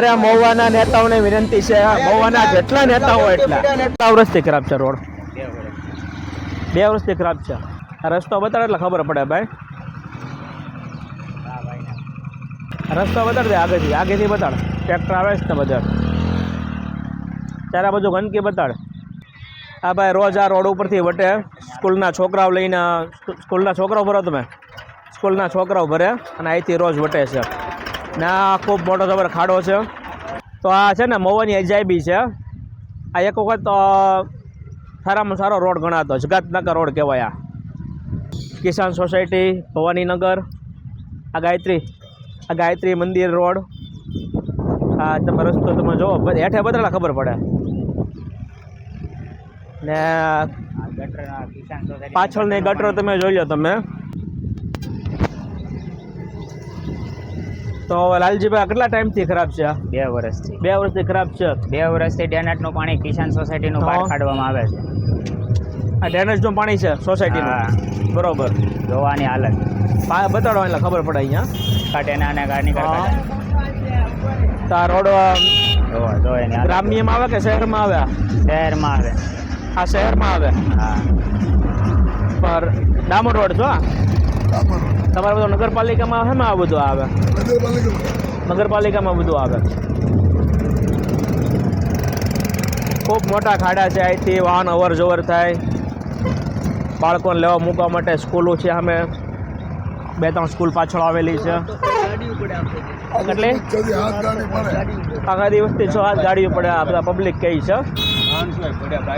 અમારા મહુવાના નેતાઓને વિનંતી છે. મહુવાના જેટલા નેતાઓ એટલા. કેટલા વર્ષથી ખરાબ છે રોડ. બે વર્ષથી ખરાબ છે. આ રસ્તો બતાડે એટલે ખબર પડે ભાઈ. રસ્તો બતાડ દે આગળથી. આગળથી બતાડ. ટ્રેક્ટર આવે છે ને બધા ત્યારે બધું ગંદકી બતાડ. આ ભાઈ રોજ આ રોડ ઉપરથી વટે સ્કૂલના છોકરાઓ લઈને સ્કૂલના છોકરાઓ ભરો તમે. સ્કૂલના છોકરાઓ ભરે અને અહીંથી રોજ વટે છે. ને આ ખૂબ મોટો જબર ખાડો છે. તો આ છે ને મહુવાની અજાયબી છે. આ એક વખત સારામાં સારો રોડ ગણાતો. જગાતનગર રોડ કહેવાય આ. કિસાન સોસાયટી ભવાનીનગર આ ગાયત્રી આ ગાયત્રી મંદિર રોડ. આ તમે રસ્તો તમે જુઓ હેઠે બદલા ખબર પડે. ને પાછળની ગટરો તમે જોઈ લો તમે. તો લાલજીભાઈ કેટલા ટાઈમથી ખરાબ છે બે વર્ષથી. બે વર્ષથી ખરાબ છે? બે વર્ષથી ડેનેટનું પાણી કિસાન સોસાયટીનું બહાર. કાઢવામાં આવે છે. આ ડેનેજનું પાણી છે સોસાયટીનું? બરોબર. જોવાની હાલત. બતાડો એટલે ખબર પડે અહીંયા. કાટેના અને ગાડી. તો આ રોડ ગ્રામ્યમાં આવે કે શહેરમાં આવે શહેરમાં આવે. આ શહેરમાં આવે? હા. પર ડામર રોડ છો તમારે બધું નગરપાલિકામાં શેમાં આ બધું આવે? નગરપાલિકામાં બધું આવે ખૂબ મોટા ખાડા છે અહીંથી, વાહન અવર જવર થાય. બાળકોને લેવા મૂકવા માટે સ્કૂલો છે અમે બે ત્રણ સ્કૂલ પાછળ આવેલી છે. એટલે? આખા દિવસથી છ હાથ ગાડીઓ પડે આ બધા પબ્લિક કહી છે.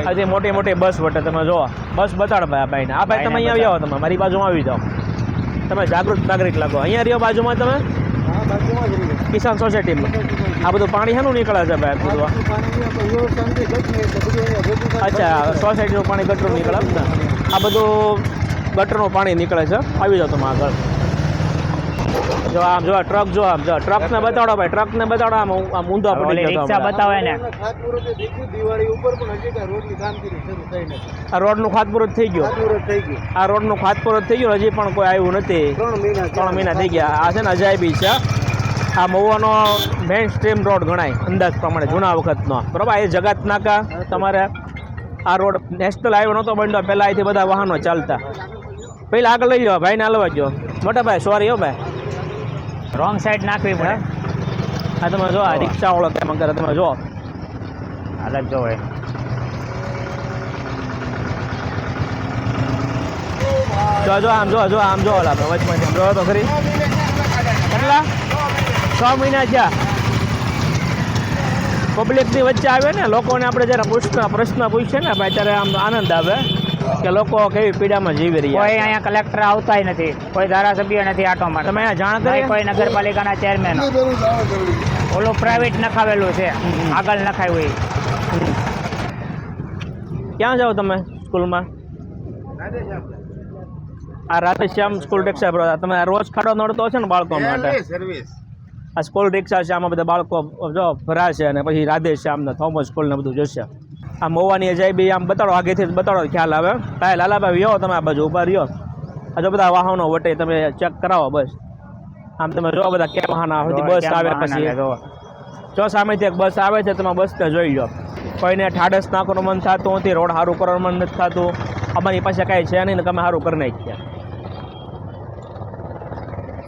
આજે મોટી મોટી બસ વટે તમે જો બસ બતાડ ભાઈ આ ભાઈને. આ ભાઈ તમે અહીંયા આવી જાઓ તમે. મારી બાજુમાં આવી જાઓ. તમે જાગૃત નાગરિક લાગો. અહીંયા રહ્યો બાજુમાં તમે? કિસાન સોસાયટીમાં. આ બધું પાણી શાનું નીકળે છે ભાઈ બધું? અચ્છા, સોસાયટીનું પાણી ગટરનું નીકળે આ બધું ગટરનું પાણી નીકળે છે? આવી જાઓ તમે આગળ. જો આમ જો ટ્રક જો આમ જો ટ્રકને બતાડો ભાઈ ટ્રકને બતાડો આમ હું- આમ ઊંધો પડી ગયો રિક્ષા તો હમણાં. બતાવે ને. આ રોડનું ખાતમુહૂર્ત થઈ ગયું? આ રોડનું ખાતમુહૂર્ત થઈ ગયું હજી પણ કોઈ આવ્યું નથી. ત્રણ મહિના થઈ ગયા. આ છે ને અજાયબી છે. આ મહુવાનો મેઇન સ્ટ્રીમ રોડ ગણાય અંદાજ પ્રમાણે જૂના વખતનો. બરાબર? એ જગત નાકા તમારે. આ રોડ નેશનલ હાઈવે નહોતો બન્યો પહેલાં અહીંથી બધા વાહનો ચાલતા. પહેલાં આગળ લઈ જાઓ ભાઈને હલવા જો મોટા ભાઈ સોરી હો ભાઈ. રોંગ સાઈડ નાખવી પડે. આ તમે જો આ રિક્ષાવાળો કેમ કરે તમે જો. હાલત જોવે. જો જો આમ જો જો આમ જો ઓલા આપણે વચમાં આમ જો તો ખરી. કેટલા? છ મહિના થયા. પબ્લિકની વચ્ચે આવે ને લોકોને આપણે જ્યારે પ્રશ્ન પ્રશ્ન પૂછીએ ને ભાઈ ત્યારે આમ આનંદ આવે. કે લોકો કેવી પીડામાં જીવી રહ્યા કોઈ અહીંયા કલેક્ટર આવતા નથી. કોઈ ધારાસભ્ય નથી આટો માટે તમે અહીંયા જાણ કરી? કોઈ નગરપાલિકાના ચેરમેન ઓલું પ્રાઇવેટ નખાવેલું છે. આગળ નખાયું હોય ક્યાં જાઓ તમે સ્કૂલમાં? આ રાધેશ્યામ સ્કૂલ રિક્ષા પર. તમે રોજ ખાડો નડતો છે ને બાળકો માટે? આ સ્કૂલ રિક્ષા છે આમાં બધા બાળકો જો ભરાશે અને પછી રાધેશ્યામ ને થોમસ સ્કૂલ ને બધું જશે. આ મોવાની અજાયબી આમ બતાડો આગેથી બતાડો ખ્યાલ આવે. કાંઈ લાલાભાઈ વ્યો તમે આ બાજુ ઊભા રહ્યો. આ જો બધા વાહનો વટે તમે ચેક કરાવો બસ. આમ તમે જો બધા કેમ વાહન આવે બસ આવે પછી. જો. સામેથી એક બસ આવે છે તમે બસને જોઈ લો. કોઈને ઠાડસ નાખવાનું મન થતું નથી રોડ સારું કરવાનું મન નથી થતું. અમારી પાસે કાંઈ છે નહીં ને તમે સારું કરી નાખ્યા.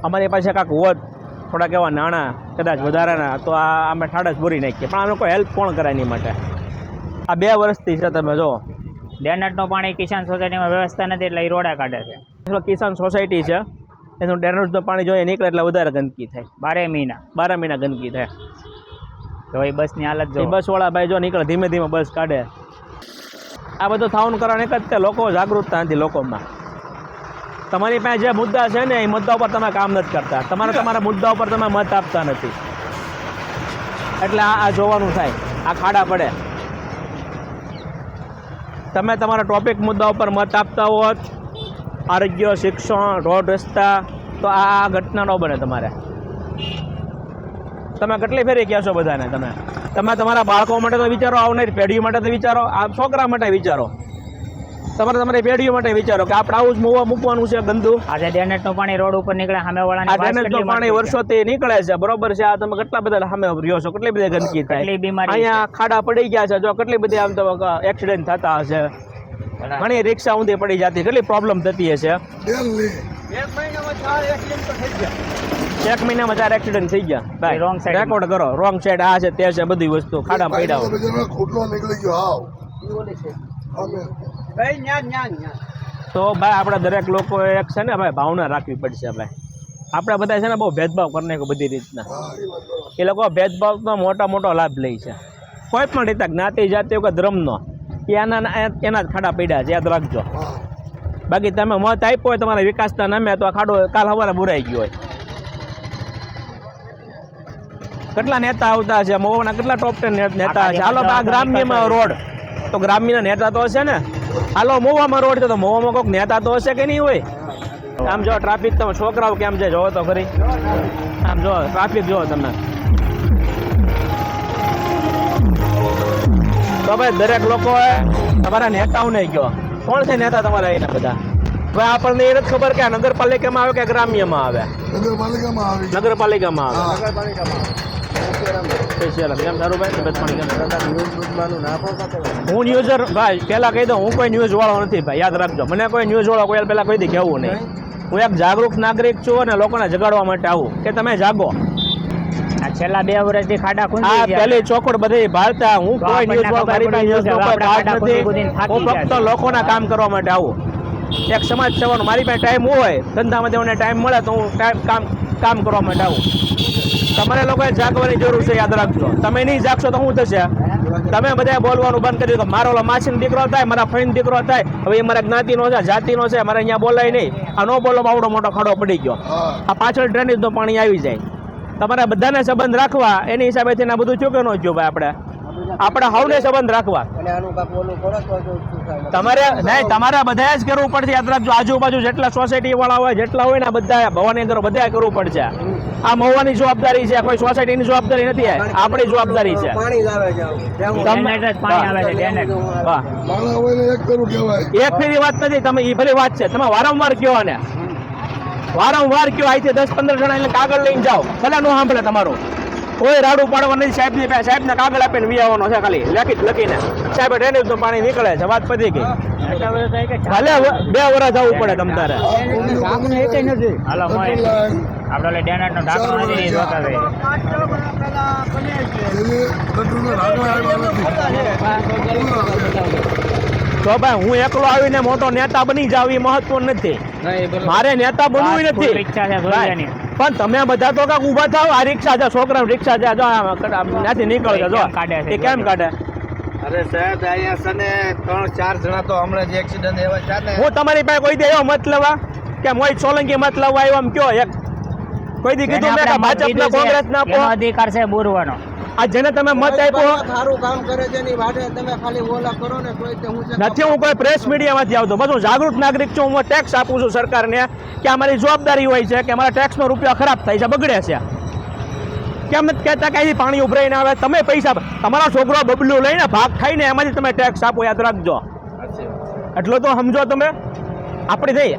અમારી પાસે કાંક હોત થોડાક એવા નાણાં કદાચ વધારાના તો આ અમે ઠાડસ ભરી નાખીએ. પણ અમે કોઈ હેલ્પ કોણ કરાય એની માટે? આ બે વર્ષથી છે તમે જો. ડેનટનું પાણી કિસાન સોસાયટીમાં વ્યવસ્થા નથી એટલે એ રોડા કાઢે છે. કિસાન સોસાયટી છે એનું ડેનટનું પાણી જોઈએ નીકળે એટલે વધારે ગંદકી થાય. બારે મહિના. બાર મહિના ગંદકી થાય. તો એ બસની હાલત જો બસવાળા ભાઈ જો નીકળે ધીમે ધીમે બસ કાઢે. આ બધું થવાનું કારણ એક જ તે લોકો જાગૃતતા નથી લોકોમાં. તમારી પાસે જે મુદ્દા છે ને એ મુદ્દા ઉપર તમે કામ નથી કરતા. તમારે તમારા મુદ્દા ઉપર તમે મત આપતા નથી. એટલે આ આ જોવાનું થાય. આ ખાડા પડે. તમે તમારા ટોપિક મુદ્દા ઉપર મત આપતા હોત, આરોગ્ય, શિક્ષણ, રોડ રસ્તા, તો આ ઘટના ન બને તમારે. તમે કેટલી ફેરી કહેશો બધાને તમે? તમે તમારા બાળકો માટે તો વિચારો, આવનારી પેઢી માટે તો વિચારો, આ છોકરા માટે વિચારો. તમારે તમારી પેઢીઓ માટે વિચારો કે આપણે આવું જ મોવા મૂકવાનું છે ગંદુ. આજે ડેનેટનું પાણી રોડ ઉપર નીકળે સામે આ વાળાની ડ્રેનેજનું પાણી વર્ષોથી નીકળે છે બરોબર છે? આ તમે કેટલા બધા સામે રહ્યો છો? કેટલી બધી ગંદકી થાય? કેટલી બીમારી અહીંયા ખાડા પડી ગયા છે જો કેટલી બધી આમ તો એક્સિડન્ટ થતા હશે. ઘણી રિક્ષા ઊંધી પડી જતી કેટલી પ્રોબ્લેમ થતી હશે? એક મહિનામાં ચાર એક્સિડન્ટ થઈ ગયા. ભાઈ રોંગ સાઈડ રેકોર્ડ કરો. રોંગ સાઈડ આ છે તે છે બધી વસ્તુ. ખાડા પડ્યા હોય. ખૂટલો નીકળી ગયો તો ભાઈ આપણે દરેક લોકો એક છે ને ભાઈ ભાવના રાખવી પડશે ભાઈ. આપણે બધા છે ને બહુ ભેદભાવ કરી નાખ્યો બધી રીતના. એ લોકો ભેદભાવનો મોટા મોટો લાભ લે છે. કોઈ પણ રીતે જ્ઞાતિ જાતિ કે ધર્મનો એના એના જ ખાડા પડ્યા છે યાદ રાખજો. બાકી તમે મત આપ્યો હોય તમારા વિકાસના નામે તો આ ખાડો કાલ સવારે બુરાઈ ગયો હોય. કેટલા નેતા આવતા છે મહુવાના કેટલા ટોપ ટેન નેતા છે? હાલો તો આ ગ્રામ્યમાં રોડ. તો ગ્રામ્યના નેતા તો હશે ને? હાલો મહુવામાં રોડ છે તો મહુવામાં કોઈક નેતા તો હશે કે નહીં હોય? આમ જો ટ્રાફિક તમે છોકરાઓ કેમ છે? જોવો તો ખરી આમ જો ટ્રાફિક જોવો તમે. તો ભાઈ દરેક લોકોએ તમારા નેતાઓને કહો. કોણ છે નેતા તમારા એના બધા? હવે આપણને એ નથી ખબર કે આ નગરપાલિકામાં આવે કે ગ્રામ્યમાં આવે? નગરપાલિકામાં આવી. ગયો. નગરપાલિકામાં આવે. હા. સ્પેશિયલ કેમ સારું ભાઈ? તબિયત પાણી કેમ? હું ન્યૂઝર ભાઈ પહેલા કહી દઉં હું કોઈ ન્યૂઝ વાળો નથી ભાઈ. યાદ રાખજો. મને કોઈ ન્યૂઝ વાળો કોઈ પહેલાં કોઈ દી કહેવું નહીં. હું એક જાગૃત નાગરિક છું અને લોકોને જગાડવા માટે આવું. કે તમે જાગો. છેલ્લા બે વર્ષથી ખાડા આ પેલી ચોખડ બધી ભારતા હું કોઈ ન્યૂઝ નથી. હું ફક્ત લોકોના કામ કરવા માટે આવું. એક સમાજ સેવાનો મારી પાસે ટાઈમ હોય ધંધામાં દેવાને ટાઈમ મળે તો હું ટાઈમ કામ કામ કરવા માટે આવું. તમારે લોકોએ જાગવાની જરૂર છે યાદ રાખજો. તમે નહીં જાગશો તો શું થશે? તમે બધા બોલવાનું બંધ કરી દો મારો ઓલો માસીનો દીકરો થાય મારા ફઈનો દીકરો થાય. હવે એ મારા જ્ઞાતિનો છે જાતિનો છે મારે અહીંયા બોલાય નહીં. આ નો બોલો આવડો મોટો ખડો પડી ગયો. આ પાછળ ડ્રેનેજનું પાણી આવી જાય. તમારે બધાને સંબંધ રાખવા એની હિસાબેથી આ બધું ચૂકે ન જ ભાઈ આપણે. આપણે હાવને સંબંધ રાખવા. તમારે નહીં તમારે બધા જ કરવું પડશે. યાદ રાખજો આજુબાજુ જેટલા સોસાયટી વાળા હોય જેટલા હોય ને બધા ભવાની અંદર બધા કરવું પડશે. આ મહુવાની જવાબદારી છે કોઈ સોસાયટીની જવાબદારી નથી આપણી જવાબદારી છે. એક એક ફેરી વાત નથી તમે એ ભલે વાત છે. તમે વારંવાર કયો ને વારંવાર કયો અહીંથી દસ પંદર જણા એટલે કાગળ લઈને જાઓ. ભલે નો સાંભળે તમારું. કોઈ રાડું પાડવા નથી સાહેબની સાહેબ ને કાગળ આપીને વી આવવાનો છે ખાલી લખી લખીને. સાહેબ ડ્રેનેજ તો પાણી નીકળે છે વાત પતી ગઈ. એટલા બધા થાય કે ભલે બે વર્ષ જવું પડે તમ તારે. હાલો મોય. લાઈન આપણે ડેનેટનો ઢાંકણો નથી જોતા એની તો ભાઈ હું એકલો આવીને મોટો નેતા બની જાવ એ મહત્વ નથી. મારે નેતા બનવું નથી. ઈચ્છા છે. પણ તમે બધા તો કાંક ઊભા થાવ આ રિક્ષા છે છોકરા રિક્ષા છે. જો ત્યાંથી નીકળો છે જો. કેમ કાઢે એ કેમ કાઢે? અરે સાહેબ અહીંયા સને ત્રણ ચાર જણા તો હમણાં જ એક્સિડન્ટ એવા ચાલે હું તમારી પાસે કોઈ દે એવો મત લેવા? કે મોહિત સોલંકી મત લેવા આવ્યો એમ કયો એક? કોઈ દી કીધું મેં ભાજપ ના કોંગ્રેસ છે, એનો અધિકાર છે બોરવાનો. આ જેને તમે મત આપ્યો સારું કામ કરે છે એની વાટે તમે ખાલી ઓલા કરો ને કોઈ તે હું નથી હું કોઈ પ્રેસ મીડિયામાંથી આવતો. બસ હું જાગૃત નાગરિક છું હું ટેક્સ આપું છું સરકારને કે અમારી જવાબદારી હોય છે કે અમારા ટેક્સનો રૂપિયા ખરાબ થાય છે બગડે છે. કેમ નથી કહેતા કે અહીંથી પાણી ઉભરાઈને આવે? તમે પૈસા તમારા છોકરો બબલું લઈને ભાગ ખાઈને એમાંથી તમે ટેક્સ આપો યાદ રાખજો. એટલો તો સમજો તમે. આપણે થઈ.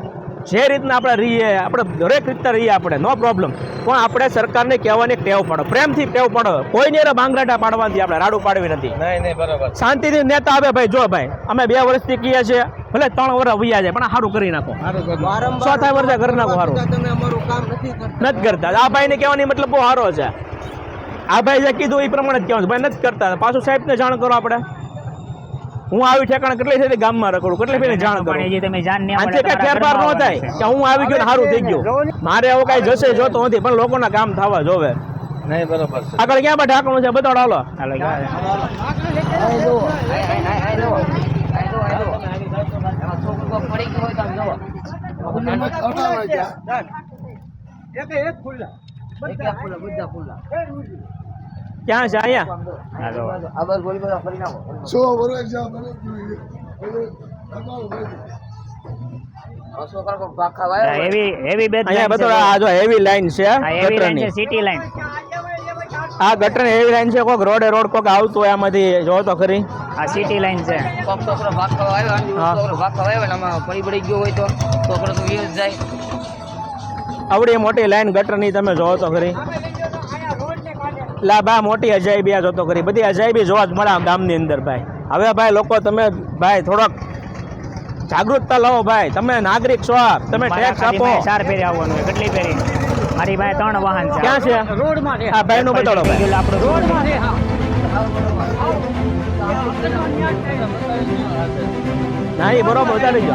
જે રીતના આપણે રહીએ આપણે દરેક રીતના રહીએ આપણે નો પ્રોબ્લેમ પણ આપણે સરકારને કહેવાની ટેવ પડો. પ્રેમથી ટેવ પડો. કોઈને એના બાંગરાટા પાડવાથી આપણે રાડું પાડવી નથી. નહીં નહીં બરાબર. શાંતિથી નેતા આવે ભાઈ જો ભાઈ અમે બે વર્ષથી કહીએ છીએ ભલે ત્રણ વર્ષ વૈયા જાય પણ સારું કરી નાખો. ચોથા વર્ષે કરી નાખો સારું તમે અમારું કામ નથી કરતા. નથી કરતા. આ ભાઈને કહેવાની મતલબ બહુ સારો છે. આ ભાઈ જે કીધું એ પ્રમાણે જ કહેવાનું ભાઈ નથી કરતા. પાછું સાહેબને જાણ કરો આપણે. હું આવી ઠેકાણે કેટલી થતી ગામમાં રખડું? કેટલી ફેરી જાણ કરું? આજે કઈ ફેરફાર ન થાય કે હું આવી ગયો ને સારું થઈ ગયું. મારે આવું કઈ જશે જોતો નથી પણ લોકોના કામ થવા જોવે. નહીં બરાબર આગળ ક્યાં પણ ઢાંકણું છે? બતાડો હાલો. હાલો સો વર્ષ જ્યાં છે અહીંયા? હેવી હેવી નથી. એવી એવી બે અહીંયા બતાડો આ જો હેવી લાઈન છે હેવી લાઈન છે સિટી લાઈન આ ગટર એવી લાઈન છે કોક રોડે રોડ કોક આવતું હોય આમાંથી જો તો ખરી. આ સિટી લાઈન છે. કોક છોકરો ભાગ ખાવા આવ્યો અને છોકરો ભાગ ખાવા આવ્યો ને આમાં પડી પડી ગયો હોય તો છોકરો તો વ્યૂઝ જાય. આવડી મોટી લાઈન ગટરની તમે જોવો તો ખરી. લા બા મોટી અજાયબી આ જોતો કરી બધી અજાયબી જોવા જ મળે આ ગામની અંદર ભાઈ. હવે ભાઈ લોકો તમે ભાઈ થોડોક જાગૃતતા લાવો ભાઈ. તમે નાગરિક છો તમે ટેક્સ આપો. ચાર ફેરી આવવાનું કેટલી ફેરી? મારી પાસે ત્રણ વાહન છે. ક્યાં છે? રોડમાં છે. હા ભાઈ નું બતાડો ભાઈ. આપણું રોડમાં છે ના એ બરોબર ઉતારી દો.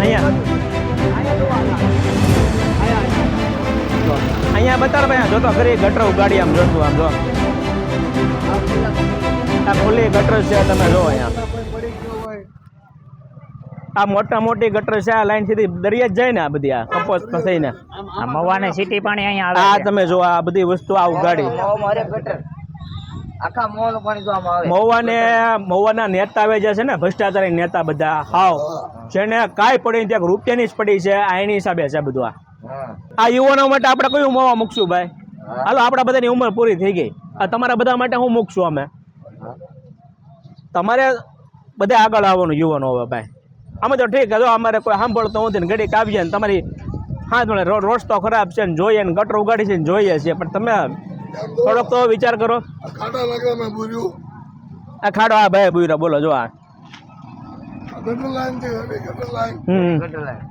અહીંયા. અહીંયા બતાડ ભાઈ જોતો ફરી ગટર ઉગાડી આમ જોતું આમ જો. આ ખુલ્લી ગટર છે તમે જો અહીંયા. આ મોટા મોટી ગટર છે આ લાઈન સીધી દરિયા જ જાય ને આ બધી આ કપોસ ફસાઈને આ મવાને સીટી પાણી અહીંયા આ આવે તમે જો આ બધી વસ્તુ આ ઉગાડી. આખા મોવાનું પાણી જોવામાં આવે. મહુવાને મહુવાના નેતા જે છે ને ભ્રષ્ટાચારી નેતા બધા હાવ. જેને કાંઈ પડી ત્યાં રૂપિયાની જ પડી છે આ એની હિસાબે છે બધું આ. આ યુવાનો માટે આપણે કયું મોવા મૂકશું ભાઈ? હાલો આપણા બધાની ઉંમર પૂરી થઈ ગઈ. આ તમારા બધા માટે હું મૂકશું અમે? તમારે બધે આગળ આવવાનું યુવાનો હવે ભાઈ. અમે તો ઠીક છે જો અમારે કોઈ સાંભળતો નથી ને ઘડીક આવીએ ને તમારી હા રોડ રસ્તો ખરાબ છે ને જોઈએ ને ગટર ઉગાડી છે ને જોઈએ છીએ. પણ તમે થોડોક તો વિચાર કરો. આ લાકડા મેં બોલ્યું આ ખાડો આ ભાઈ બુર્યો. બોલો જો આ. ગટર લાઈન છે ગટર લાઈન. હમ ગટર લાઈન.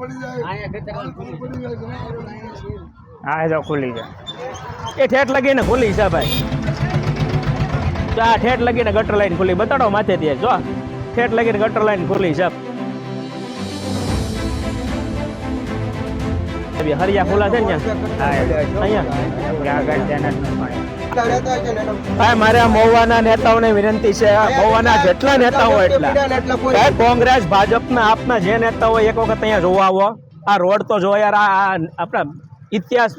પડી જાય. અહીંયા ગટર લાઈન પાણી પડી જાય જનાવરો પડી જાય. આ જો ખુલ્લી છે એ ઠેઠ લગીને ખુલી છે ભાઈ. જો આ ઠેઠ લગીને ગટર લાઈન ખુલ્લી બતાડો માથે ત્યાં જો. ઠેઠ લગીને ગટર લાઈન ખુલી છે. હરિયા ખુલા છે ને અહીંયા? મારે મહુવાના નેતાઓને વિનંતી છે. મહુવાના જેટલા નેતાઓ એટલા. કોંગ્રેસ, ભાજપના આપના જે નેતાઓ હોય, એક વખત અહીંયા જોવા આવો. આ રોડ તો જો યાર, આ આપણા ઇતિહાસ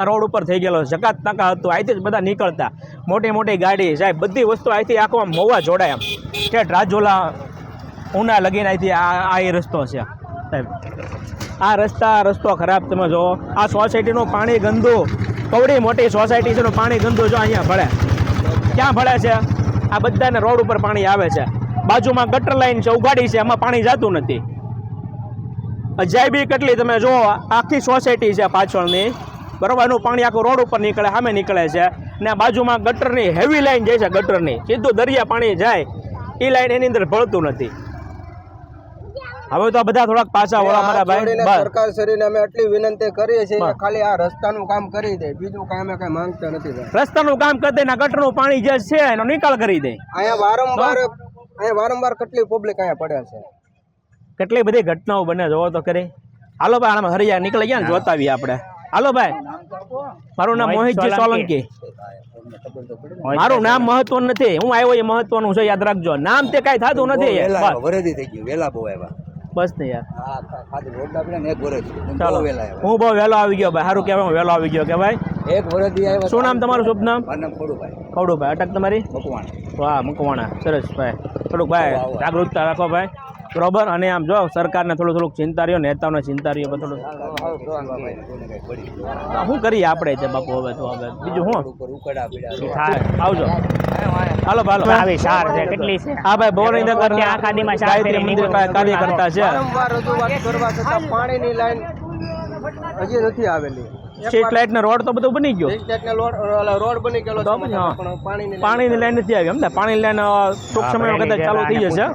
આ રોડ ઉપર થઈ ગયેલો જકાત ટકા હતું. અહીંથી જ બધા નીકળતા. મોટી મોટી ગાડી સાહેબ, બધી વસ્તુ અહીંથી આખો મહુવા જોડાય એમ ઠેઠ રાજોલા, ઉના લગીને અહીંથી આ આ એ રસ્તો છે. સાહેબ. આ રસ્તા રસ્તો ખરાબ, તમે જુઓ. આ સોસાયટીનું પાણી ગંદુ. કવડી મોટી સોસાયટી છે પાણી ગંદુ જો અહીંયા ભળે. ક્યાં ભળે છે? આ બધાને રોડ ઉપર પાણી આવે છે. બાજુમાં ગટર લાઈન છે, ઉગાડી છે, એમાં પાણી જતું નથી. અજાયબી કેટલી, તમે જુઓ, આખી સોસાયટી છે પાછળની. બરોબર? એનું પાણી આખું રોડ ઉપર નીકળે, સામે નીકળે છે. ને બાજુમાં ગટરની હેવી લાઈન જાય છે ગટરની, સીધું દરિયા પાણી જાય. એ લાઈન એની અંદર ભળતું નથી. હવે તો આ બધા થોડાક પાછા વળા મારા ભાઈ. સરકાર શ્રીને અમે એટલી વિનંતી કરીએ છીએ કે ખાલી આ રસ્તાનું કામ કરી દે બીજું કામ કઈ માંગતા નથી ભાઈ. રસ્તાનું કામ કરી દે ને ગટરનું પાણી જે છે એનો નિકાલ કરી દે. અહીંયા વારંવાર અહીંયા વારંવાર કેટલી પબ્લિક અહીંયા પડે છે? કેટલી બધી ઘટનાઓ બને જોવો તો કરી હાલો ભાઈ આમાં હરિયા નીકળી ગયા ને જોતા આવીએ આપણે. હાલો ભાઈ. મારું નામ મોહિત મોહિતજી સોલંકી. મારું નામ મહત્વનું નથી. હું આવ્યો એ મહત્વનું છે યાદ રાખજો. નામ તે કાંઈ થતું નથી વેલા બહુ આવ્યા બસ ને યાર. ચાલો. હું બહુ વહેલો આવી ગયો ભાઈ. સારું કહેવાય હું વહેલો આવી ગયો કે ભાઈ એક આવ્યા. શું નામ તમારું શુભ નામ? મારું નામ અટક તમારી? મકવાણ. વાહ મુકવાણા. સરસ ભાઈ. થોડુંક ભાઈ જાગૃતતા રાખો ભાઈ. બરોબર? અને આમ જો સરકારને થોડું થોડુંક ચિંતા રહ્યો નેતાઓને ચિંતા રહ્યો થોડું શું કરીએ આપણે છે બાપુ હવે તો હવે? બીજું શું? આવજો. હાલો હાલો. આવી સાર છે કેટલી છે? હા ભાઈ બોરની નગર આ આખાદીમાં ચાર ગાયત્રી ફેરી મંદિર કાર્ય કરતા છે. વારંવાર રજૂઆત કરવા છતાં પાણીની લાઈન હજી નથી આવેલી. સ્ટ્રીટ લાઇટ ને રોડ તો બધું બની ગયો. એક જાતના રોડ બની ગયેલો. પાણીની પાણીની લાઈન નથી આવી એમ ને પાણીની લાઈન ટૂંક સમયમાં કદાચ ચાલુ થઈ જશે.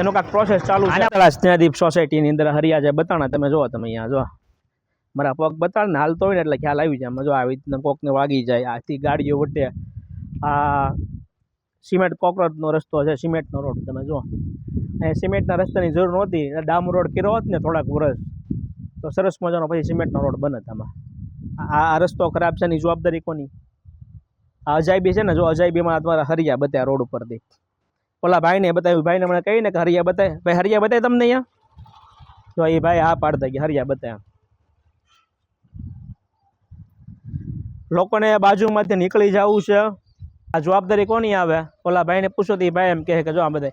એનો કાંઈક પ્રોસેસ ચાલુ છે. સ્નેહદીપ સોસાયટીની અંદર હરિયા છે બતાણા તમે જુઓ તમે અહીંયા જો. મારા પગ બતાડ ને હાલતો હોય ને એટલે ખ્યાલ આવી જાય. જો આવી રીતના કોકને વાગી જાય આથી ગાડીઓ વટે આ સિમેન્ટ કોકરોચનો રસ્તો છે, સિમેન્ટનો રોડ, તમે જુઓ. અહીંયા સિમેન્ટના રસ્તાની જરૂર નહોતી ડામ રોડ કર્યો હોત ને થોડાક વર્ષ તો સરસ મજાનો પછી સિમેન્ટનો રોડ બને આમાં. આ આ રસ્તો ખરાબ છે એની જવાબદારી કોની? આ અજાયબી છે ને, જો અજાયબીમાં તમારા હરિયા બતાવ્યા રોડ ઉપરથી. ઓલા ભાઈને બતાવ્યું, ભાઈને મને કહીને કે હરિયા બતાવે ભાઈ, હરિયા બતાવે તમને અહીંયા? જો એ ભાઈ હા પાડતા કે હરિયા બતાવ્યા લોકોને બાજુમાંથી નીકળી જવું છે. આ જવાબદારી કોની આવે? ઓલા ભાઈને પૂછો તો એ ભાઈ એમ કહે કે જો આ બધા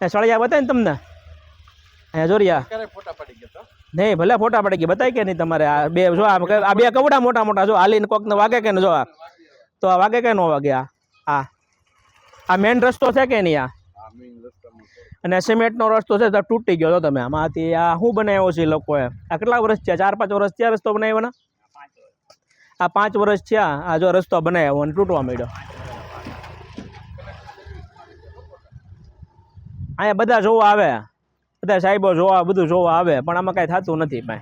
એ સળિયા બતાવે ને તમને? અહીંયા જો ગયા નહીં ભલે ફોટા પડી ગયા બતાય કે નહીં તમારે? આ બે જો આ બે કવડા મોટા મોટા જો હાલીને કોકને વાગે કે ને જો આ? તો આ વાગે કે ન વાગે આ? આ. આ મેઇન રસ્તો છે કે નહીં આ? અને સિમેન્ટનો રસ્તો છે તો તૂટી ગયો તો તમે. આમાંથી આ શું બનાવ્યો છે લોકોએ આ કેટલા વર્ષ થયા? ચાર પાંચ વર્ષ થયા રસ્તો બનાવ્યો ને? આ પાંચ વર્ષ થયા. આ જો રસ્તો બનાવ્યો અને તૂટવા માંડ્યો. અહીંયા બધા જોવા આવે. બધા સાહેબો જોવા, બધું જોવા આવે, પણ આમાં કાંઈ થતું નથી ભાઈ.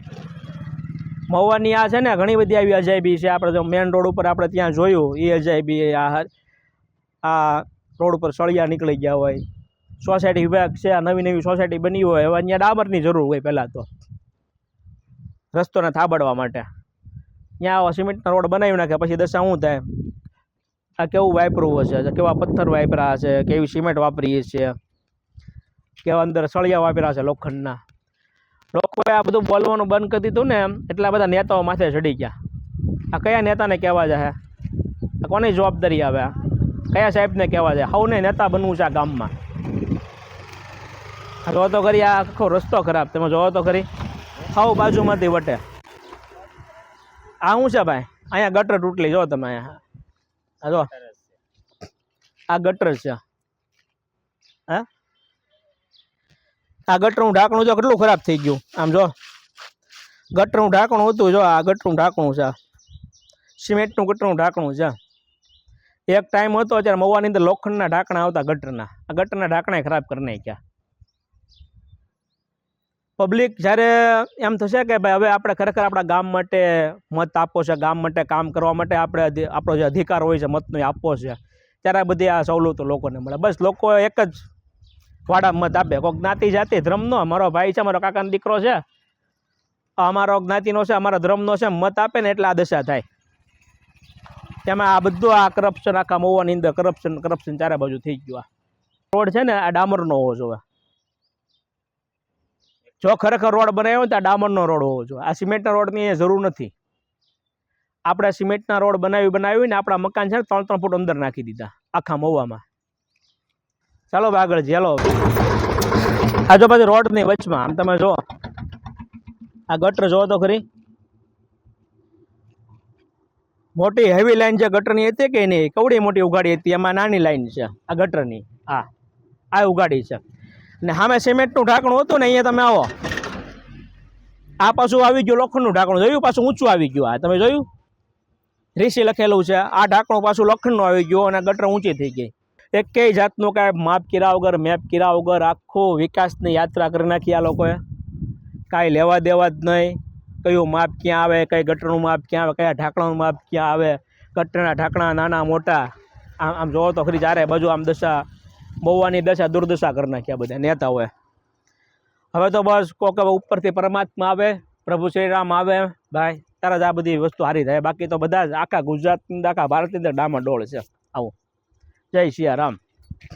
મહુવાની આ છે ને, ઘણી બધી આવી અજાયબી છે. આપણે જો મેન રોડ ઉપર આપણે ત્યાં જોયું એ અજાયબી આ આ રોડ ઉપર સળિયા નીકળી ગયા હોય. સોસાયટી વિભાગ છે, આ નવી નવી સોસાયટી બની હોય, હવે અહીંયા ડાબરની જરૂર હોય પહેલાં તો. રસ્તોને થાબડવા માટે. ત્યાં આવા સિમેન્ટના રોડ બનાવી નાખે, પછી દશા શું થાય? આ કેવું વાપરવું હશે? કેવા પથ્થર વાપરા છે? કેવી સિમેન્ટ વાપરીએ છીએ? કેવા અંદર સળિયા વાપર્યા છે લોખંડના. લોકોએ આ બધું બોલવાનું બંધ કરી દીધું ને એટલા બધા નેતાઓ માથે ચડી ગયા. આ કયા નેતાને કહેવા જાય? આ કોની જવાબદારી આવે? આ કયા સાહેબને કહેવા જાય? સૌને નેતા બનવું છે આ ગામમાં. જોવા તો ખરી, આ આખો રસ્તો ખરાબ. તમે જોવો તો ખરી. સૌ બાજુમાંથી વટે. આ શું છે ભાઈ? અહીંયા ગટર તૂટલી જો તમે અહીંયા. જો આ ગટર છે. હા? આ ગટરનું ઢાંકણું જો કેટલું ખરાબ થઈ ગયું. આમ જો. ગટરનું ઢાંકણું હતું જો, આ ગટરનું ઢાંકણું છે. સિમેન્ટનું ગટરનું ઢાંકણું છે. એક ટાઈમ હતો જ્યારે મવાની અંદર લોખંડના ઢાંકણા આવતા ગટરના. આ ગટરના ઢાંકણા ખરાબ કરી નાખ્યા. પબ્લિક જ્યારે એમ થશે કે ભાઈ હવે આપણે ખરેખર આપણા ગામ માટે મત આપવો છે, ગામ માટે કામ કરવા માટે આપણે આપણો જે અધિકાર હોય છે, મતનો એ આપવો છે. ત્યારે આ બધી આ સવલતો લોકોને મળે. બસ લોકો એક જ વાડા મત આપે. કોઈ જ્ઞાતિ જાતિ, ધર્મનો. મારો ભાઈ છે, મારો કાકાનો દીકરો છે. અમારો જ્ઞાતિનો છે, અમારા ધર્મનો છે, મત આપે ને એટલે આ દશા થાય. તેમાં આ બધું આ કરપ્શન આખા મોવાની અંદર કરપ્શન કરપ્શન ચારે બાજુ થઈ ગયું આ. રોડ છે ને, આ ડામરનો હોવો જોવે જો ખરેખર રોડ બનાવ્યો હોય તો આ ડામરનો રોડ હોવો જોઈએ. આ સિમેન્ટના રોડની એ જરૂર નથી. આપણે સિમેન્ટના રોડ બનાવી બનાવીને આપણા મકાન છે ને, ત્રણ ત્રણ ફૂટ અંદર નાખી દીધા આખા મહુવામાં. ચાલો આગળ ચાલો આ જો પછી રોડની વચમાં, આમ તમે જો આ ગટર જોવો તો ખરી. મોટી હેવી લાઈન છે ગટરની હતી કે નહીં કવડી મોટી ઉગાડી હતી? એમાં નાની લાઈન છે, આ ગટરની. આ આ ઉગાડી છે. ને સામે સિમેન્ટનું ઢાંકણું હતું ને, અહીંયા તમે આવો. આ પાછું આવી ગયું લોખંડનું ઢાંકણું. જોયું? પાછું ઊંચું આવી ગયું આ. તમે જોયું? રીસી લખેલું છે, આ ઢાંકણું પાછું લોખંડનું આવી ગયું અને ગટર ઊંચી થઈ ગઈ. એકેય જાતનું કાંઈ માપ કર્યા વગર, મેપ કર્યા વગર આખું વિકાસની યાત્રા કરી નાખી આ લોકોએ. કાંઈ લેવા દેવા જ નહીં. કયું માપ ક્યાં આવે, કઈ ગટરનું માપ ક્યાં આવે, કયા ઢાંકણાનું માપ ક્યાં આવે, ગટરના ઢાંકણા નાના મોટા. આમ આમ જોવો તો ખરી ચારે બાજુ આમ દશા, બહુવાની દશા, દુર્દશા કરી નાખ્યા બધા નેતાઓએ. હવે તો બસ કોક ઉપરથી પરમાત્મા આવે, પ્રભુ શ્રીરામ આવે, ભાઈ, તારા જ આ બધી વસ્તુ હારી થાય. બાકી તો બધા જ આખા ગુજરાતની આખા ભારતની અંદર ડામાડોળ છે. આવું જય સિયા રામ